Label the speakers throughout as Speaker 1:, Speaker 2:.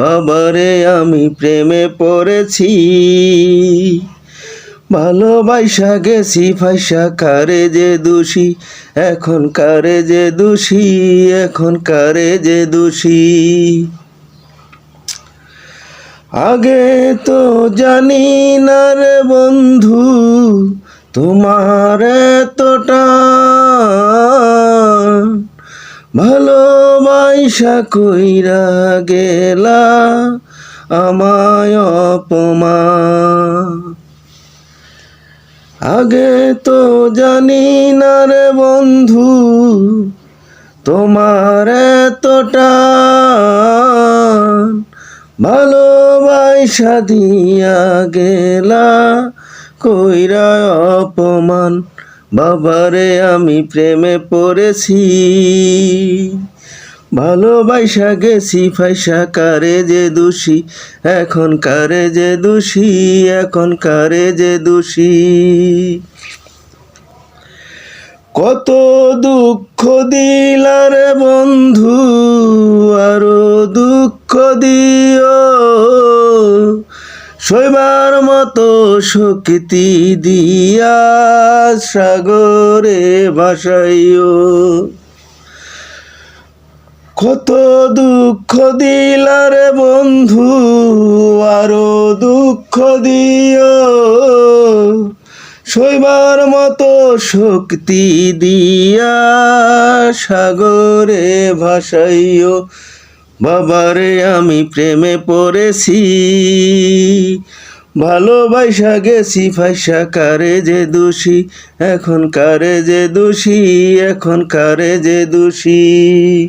Speaker 1: বাবারে, আমি প্রেমে পড়েছি। ভালোবাসা গেছি ফাইসা কারে যে দোষী, এখন কারে যে দোষী, এখন কারে যে দোষী। আগে তো জানি না রে বন্ধু, তোমার এতটা। ভালোবাসা কইরা গেলা আমায় অপমান। আগে তো জানি না রে বন্ধু, তোমার এতটা ভালোবাসা দিয়া গেলা কইরা অপমান। বাবারে আমি প্রেমে পড়েছি। ভালোবাসা গেছি ফাইসা কারে যে দোষী? এখন কারে যে দোষী? এখন কারে যে দোষী? কত দুঃখ দিলার বন্ধু, আরও দুঃখ দিও। শৈবার মতো শক্তি দিয়া সাগরে ভাসাইও। কত দুঃখ দিলার বন্ধু, আরও দুঃখ দিও। শৈবার মতো শক্তি দিয়া সাগরে ভাসাইও। বাবারে, আমি প্রেমে পড়েছি। ভালোবাসা গেছি ফাইসা কারে যে দোষী? এখন কারে যে দোষী? এখন কারে যে দোষী?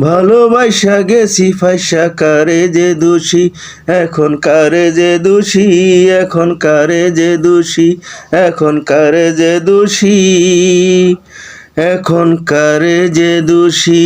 Speaker 1: ভালোবাসা গেছি, ফাইসা কারে যে দোষী? এখন কারে যে দোষী? এখন কারে যে দোষী? এখন কারে যে দোষী? এখন কারে যে দোষী?